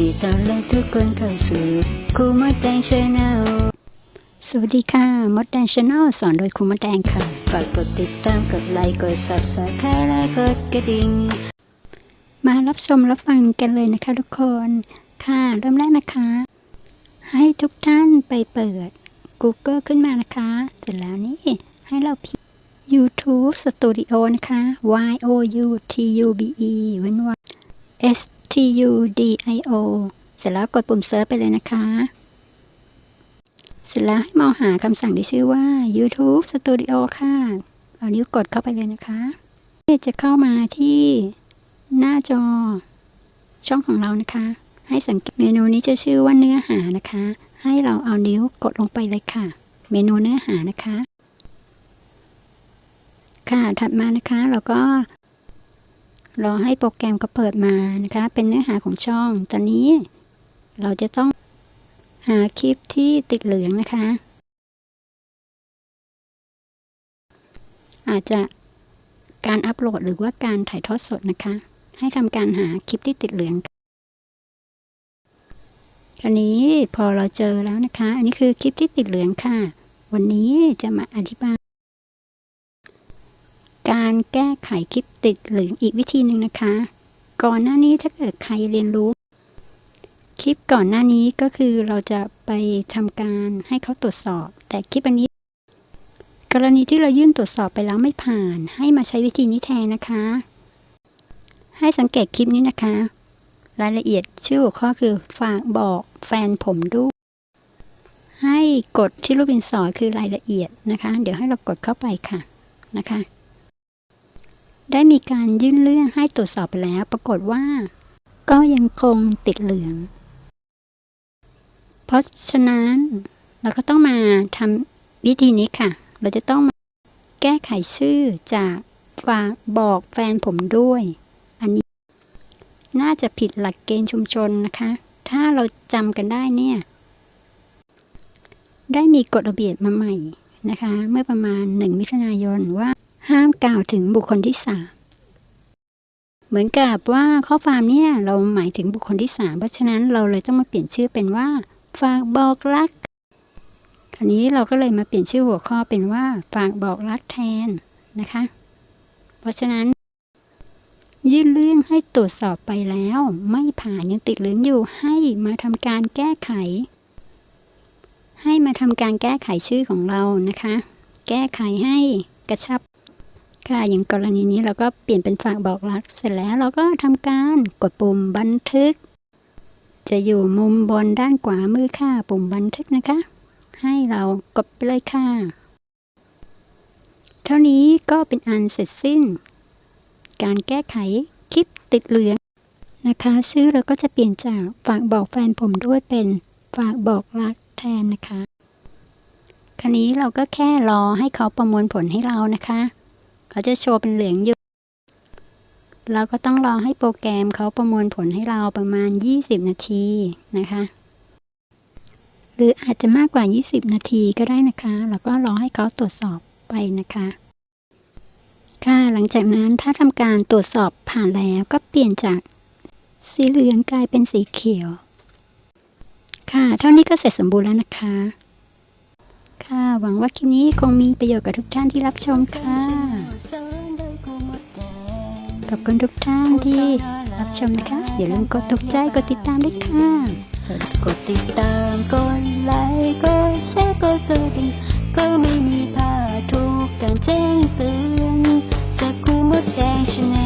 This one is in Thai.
ดีต้อนรับทุกคนเข้าสู่ครูมดแดงชาแนลสวัสดีค่ะ มดแดงชาแนลสอนโดยครูมดแดงค่ะฝากกดติดตามกดไลค์กด subscribe และกดกระดิ่งมารับชมรับฟังกันเลยนะคะทุกคนค่ะ เริ่มแรกนะคะ ให้ทุกท่านไปเปิด Google ขึ้นมานะคะ เสร็จแล้วนี่ให้เราพิมพ์ YouTube Studio นะคะ Y O U T U B E เว้นวรรค S T U D I O เสร็จแล้วกดปุ่มเซิร์ชไปเลยนะคะ เสร็จแล้วให้มองหาคำสั่งที่ชื่อว่า YouTube Studio ค่ะ เอานิ้วกดเข้าไปเลยนะคะจะเข้ามาที่หน้าจอช่องของเรานะคะ ให้สังเกตเมนูนี้จะชื่อว่าเนื้อหานะคะ ให้เราเอานิ้วกดลงไปเลยค่ะ เมนูเนื้อหานะคะ ค่ะถัดมานะคะเราก็ รอให้โปรแกรมก็เปิดมานะคะ เป็นเนื้อหาของช่อง ตอนนี้เราจะต้องหาคลิปที่ติดเหลืองนะคะ อาจจะการอัปโหลดหรือว่าการถ่ายทอดสดนะคะ ให้ทำการหาคลิปที่ติดเหลืองคราวนี้พอเราเจอแล้วนะคะ อันนี้คือคลิปที่ติดเหลืองค่ะ วันนี้จะมาอธิบาย การแก้ไขคลิปติดหลืออีกวิธีหนึ่งนะคะ ก่อนหน้านี้ถ้าเกิดใครเรียนรู้ คลิปก่อนหน้านี้ก็คือเราจะไปทำการให้เขาตรวจสอบ แต่คลิปอันนี้ กรณีที่เรายื่นตรวจสอบไปแล้วไม่ผ่าน ให้มาใช้วิธีนี้แทนนะคะ ให้สังเกตคลิปนี้นะคะ รายละเอียดชื่อหัวข้อคือฝากบอกแฟนผมด้วยให้กดที่รูปดินสอคือรายละเอียดนะคะ เดี๋ยวให้เรากดเข้าไปค่ะนะคะ ได้มีการยื่นเรื่องให้ตรวจสอบไปแล้ว ปรากฏว่า ก็ยังคงติดเหลือง เพราะฉะนั้นเราก็ต้องมาทำวิธีนี้ค่ะ เราจะต้องมาแก้ไขชื่อจากฝากบอกแฟนผมด้วย อันนี้ น่าจะผิดหลักเกณฑ์ชุมชนนะคะ ถ้าเราจำกันได้เนี่ย ได้มีกฎระเบียบมาใหม่นะคะ เมื่อประมาณหนึ่งมิถุนายนว่า กล่าวถึงบุคคลที่สามเหมือนกับว่าข้อความเนี่ยเราหมายถึงบุคคลที่สามเพราะฉะนั้นเราเลยต้องมาเปลี่ยนชื่อเป็นว่าฝากบอกรักคราวนี้เราก็เลยมาเปลี่ยนชื่อหัวข้อเป็นว่าฝากบอกรักแทนนะคะ เพราะฉะนั้น ยื่นเรื่องให้ตรวจสอบไปแล้ว ไม่ผ่านยังติดเหลืองอยู่ให้มาทำการแก้ไข ให้มาทำการแก้ไขชื่อของเรานะคะ แก้ไขให้กระชับ ค่ะอย่างกรณีนี้เราก็เปลี่ยนเป็นฝากบอกรัก เสร็จแล้วเราก็ทำการกดปุ่มบันทึก จะอยู่มุมบนด้านขวามือค่ะปุ่มบันทึกนะคะ ให้เรากดไปเลยค่ะ เท่านี้ก็เป็นอันเสร็จสิ้น การแก้ไขคลิปติดเหลืองนะคะชื่อเราก็จะเปลี่ยนจากฝากบอกแฟนผมด้วยเป็นฝากบอกรักแทนนะคะ คราวนี้เราก็แค่รอให้เขาประมวลผลให้เรานะคะ เขาจะโชว์เป็นเหลืองอยู่ เราก็ต้องรอให้โปรแกรมเขาประมวลผลให้เราประมาณ 20 นาทีนะคะ หรืออาจจะมากกว่า 20 นาทีก็ได้นะคะ แล้วก็รอให้เขาตรวจสอบไปนะคะ ค่ะหลังจากนั้นถ้าทำการตรวจสอบผ่านแล้วก็เปลี่ยนจากสีเหลืองกลายเป็นสีเขียว ค่ะ เท่านี้ก็เสร็จสมบูรณ์แล้วนะคะ ค่ะ หวังว่าคลิปนี้คงมีประโยชน์กับทุกท่านที่รับชมค่ะ ขอบคุณทุกท่านที่รับชมนะคะ อย่าลืมกดถูกใจกดติดตามด้วยค่ะสวัสดีกดติดตามกดไลค์กดแชร์กดกระดิ่งก็ไม่มีพาทุกการแจ้งเตือนจาครูมดแดงชนล